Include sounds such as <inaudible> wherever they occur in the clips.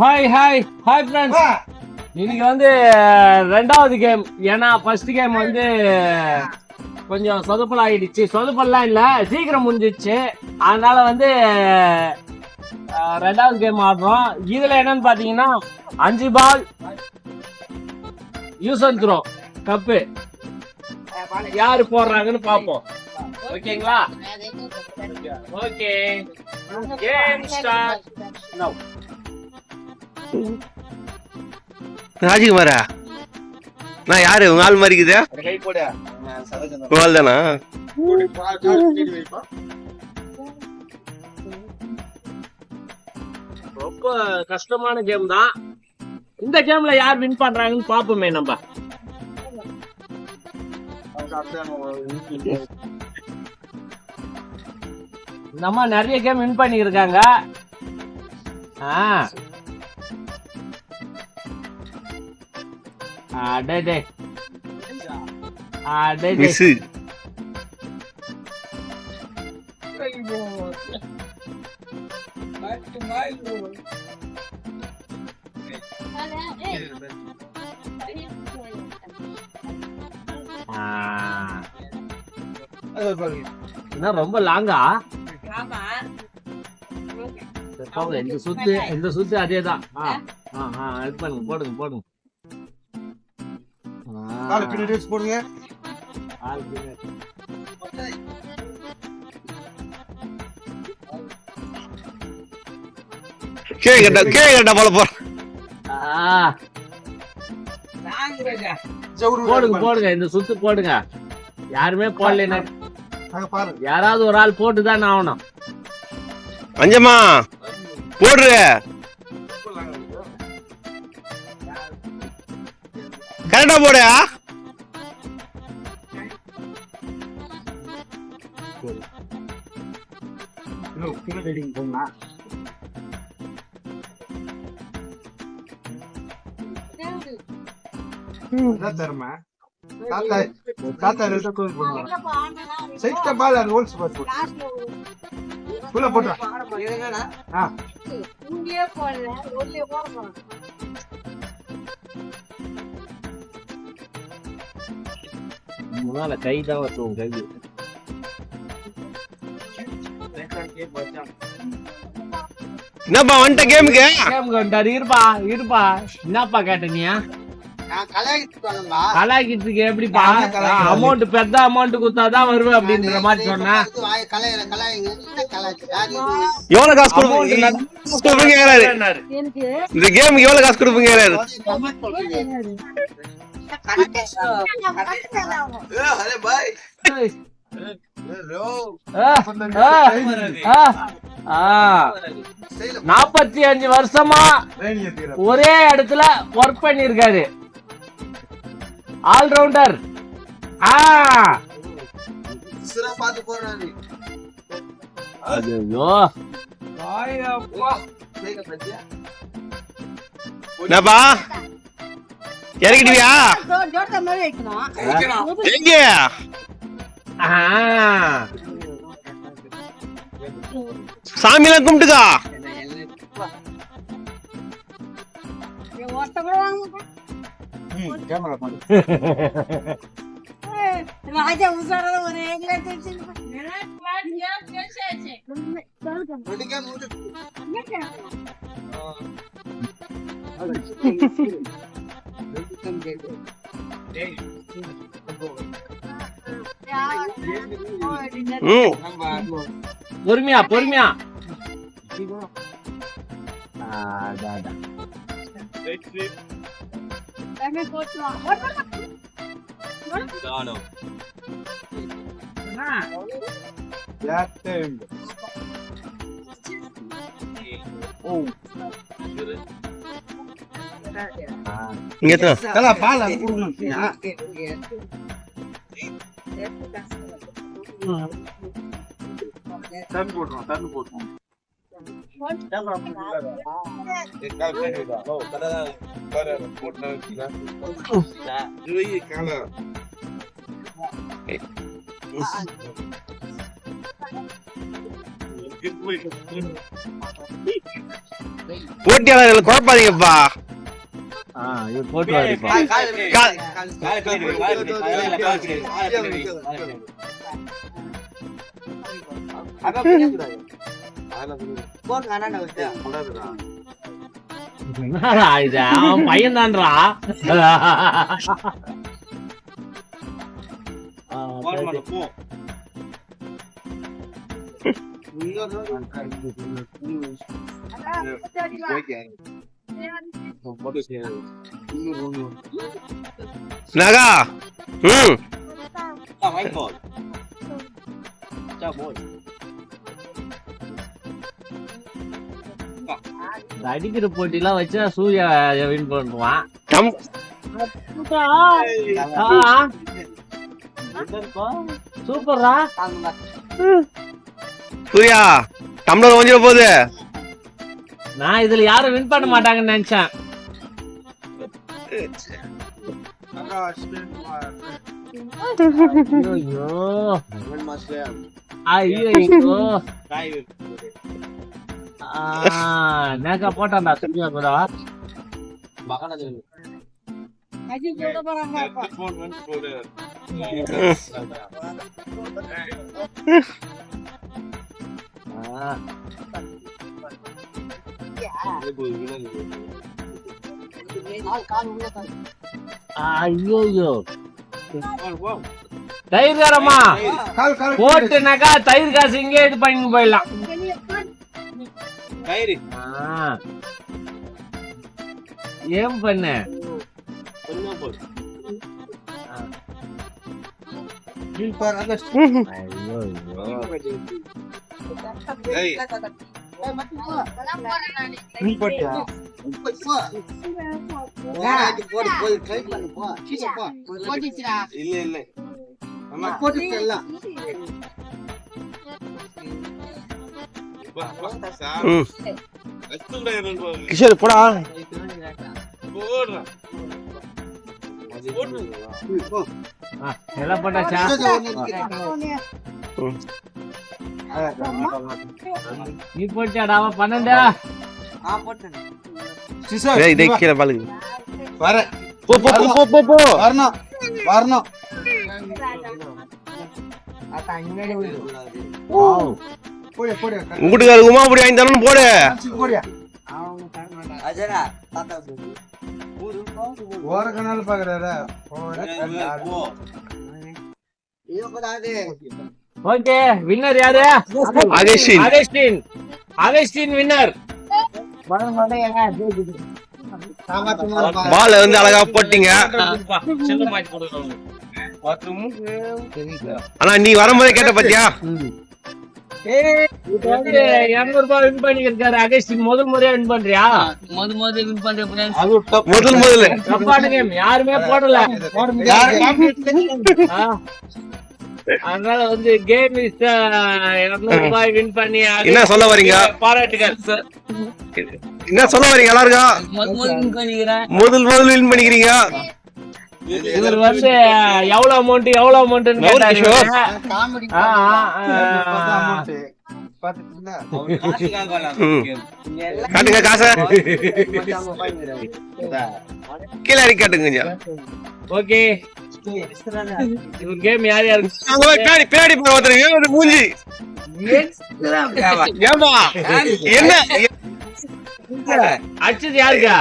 Hi hi hi friends இன்னைக்கு வந்து ரெண்டாவது கேம் ஏன்னா ஃபர்ஸ்ட் கேம் வந்து கொஞ்சம் சொதப்பல் ஆயிடுச்சு. சொதப்பல்லாம் இல்ல சீக்கிரம் முடிஞ்சிச்சு அதனால வந்து ரெண்டாவது கேம் ஆடுறோம். இதுல என்னன்னு பாத்தீங்கன்னா அஞ்சு ball use and throw cup. யாரு போடுறாங்கன்னு பாப்போம். ஓகேங்களா ஓகே கேம் ஸ்டார்ட் நவ ராஜகுமாரா நான் யாரு? உங்க ஆள் மாதிரி இருக்குதா. கை போடு. உங்க ஆள் தானா? ரொம்ப கஷ்டமான கேம் தான். இந்த கேம்ல யார் வின் பண்றாங்கன்னு பாப்போமே நம்ம. இந்த அம்மா நிறைய கேம் வின் பண்ணியிருக்காங்க. ஆ. அடடே. மிஸ் ஆ. என்ன ரொம்ப லாங்கா போங்க இந்த சுத்து இந்த சுத்து அதே தான் ஆ ஆ ஆ இது பண்ணுங்க போடுங்க போடுங்க. கால பின்னாடி போடுங்க. ஆள் பின்னாடி. கீழே கட்டா போல போற. போடுங்க போடுங்க இந்த சுத்து போடுங்க. யாருமே பாருங்க. யாராவது ஒரு ஆள் போட்டு தான் ஆகணும். அஞ்சம்மா போடுற. கரெக்டா அதான் தரமா தாத்தா தாத்தா ரெண்டு கோல் போடுவாங்க சைட்டா பால் அந்த ஹோல்ஸ் போட்டு. உள்ள போட்டுறா. ஆ முன்னால கை தான் வச்சுவோம் கை. என்னப்பா வந்துட்ட கேமுக்கு? கேம் கொண்டாரு இருப்பா இருப்பா. என்னப்பா கேட்ட நீ கலாய்க்கிறதுக்கு எப்படிப்பா. அமௌண்ட் பெத்த அமௌண்ட் குத்தாதான் வருவேன் அப்படின்ற மாதிரி சொன்னேன். எவ்வளவு காசு கொடுப்பீங்க. இந்த கேமுக்கு எவ்வளவு காசு கொடுப்பீங்க. நாற்பத்தி அஞ்சு வருஷமா ஒரே இடத்துல ஒர்க் பண்ணிருக்காரு ஆல்ரவுண்டர். ஆ. ஐயோ என்னப்பா? இறக்கிடுவியா எங்க? ஆ. சாமி எல்லாம் கும்பிட்டுக்கா கேமரா பண்ணு ராஜா உசாரத ஒரே தெரிச்சு ம் பொறுமையா பொறுமையா ஆ, இங்க தல பால் தண்ணி போட்டுறோம் தண்ணி போட்டுறோம் போட்டியாளர்கள் குழப்பாதீங்கப்பா போட்டு வாரிப்பா கா- என்னடா இது அவன் பையன் தான்டா நகா ம் அடிக்கிற போட்டிலாம் வச்சா சூர்யா வின் பண்ணுவான். சூப்பர்ரா? சூர்யா டம்ளர் கொஞ்சம் போகுது நான் இதுல யாரும் வின் பண்ண மாட்டாங்கன்னு நினைச்சேன். ஐயோ ஐயோ. நேக்கா போட்டான்டா சூர்யா கூட. ஐயோ ஐயோ தயிர்காரம்மா கால் கால். போட்டுனாக்கா தயிர் காசு இங்கே இது பண்ணி போயிடலாம். ஆ. ஏன் பண்ண? ஐயோ ஐயோ நீ போட்டியா? இல்ல இல்ல. ம் கிஷோர் போடா. ஆ, எல்லாம் போட்டாச்சா நீ போட்டியாடாவா பன்னெண்டா? சிசர் டேய் டேய் கீழே பாலுங்க வர போ போ போ போ போ போ. வரணும் வரணும். வாவ். போடு போடு உங்க வீட்டுக்காரர் உமா அப்படி வாங்கி தரணும் போடு. ஓர கனால பாக்குறாரு? ஓகே வின்னர் யாரு? அகஸ்டின். அகஸ்டின். வின்னர் பால் வந்து அழகா போட்டீங்க. ஆனா நீ வரும்போதே கேட்ட பாத்தியா? இருநூறு ரூபாய் வின் அகஸ்டின் முதல் முறையா வின் பண்றியா? அது டப் முதல் முதல்ல. யாருமே போடல. அதனால வந்து கேம் இஸ் ரூபாய் வின் பண்ணி என்ன சொல்ல வரீங்க? பாராட்டுகள் என்ன சொல்ல வரீங்க எல்லாருக்கும்? முதல் முதல் வின் பண்ணிக்கிறீங்க. இவர் வந்து எவ்வளவு அமௌண்ட் எவ்வளவு அமௌண்ட் கௌரி கிஷோர். ம். காட்டுங்க காசை. கீழே இறக்கி காட்டுங்க கொஞ்சம். ஓகே. கேம் யார் பின்னாடி பின்னாடி போய் ஒருத்தர். ஒரு மூஞ்சி. ஏமா என்ன? அடிச்சது யாருக்கா?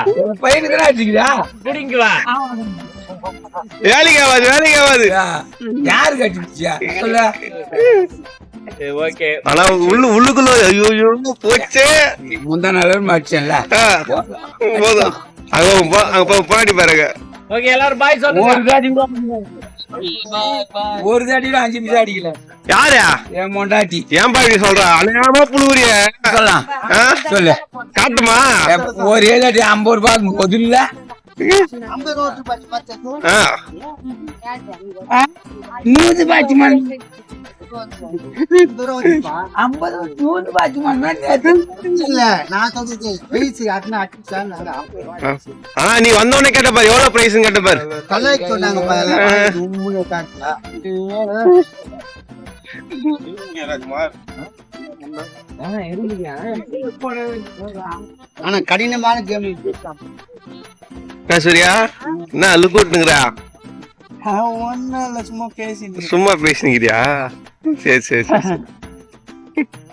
பிடிங்குவா வேலைக்கு ஆகாது வேலைக்கு ஆகாது ஓகே. ஆனா உள்ளு உள்ளுக்குள்ள ஐயோ ஐயோ போச்சே. முந்தா நாள் மாச்சேன்ல ஆ, போதும். அங்க போ- அங்க போ- போராடி பாருங்க. ஓகே எல்லாரும் பாய் சொல்லுங்க. ஒரு தாடி ஒரு தாடியில அஞ்சு நிமிஷம் அடிக்கல யாரு? என் மொண்டாட்டி. ஏன்பா இப்படி சொல்ற? அநியாயமா புழுவுறிய சொல்லலாம்? சொல்லு. காட்டுமா? ஒரு ஏழாட்டி ஐம்பது ரூபாய் முதல்ல. நூறு பாய்ச்சி மணி ஐம்பது நூறு நீ வந்தோடனே கேட்ட பாரு எவ்வளவு பிரைஸ் கேட்ட பாரு. ஆனா கடினமான கேம் சூர்யா? என்ன லுக் விட்டுங்கிறா ஒன்னும் இல்ல சும்மா பேசிட்டு சும்மா பேசினிக்கிறியா? சரி சரி சரி. <laughs>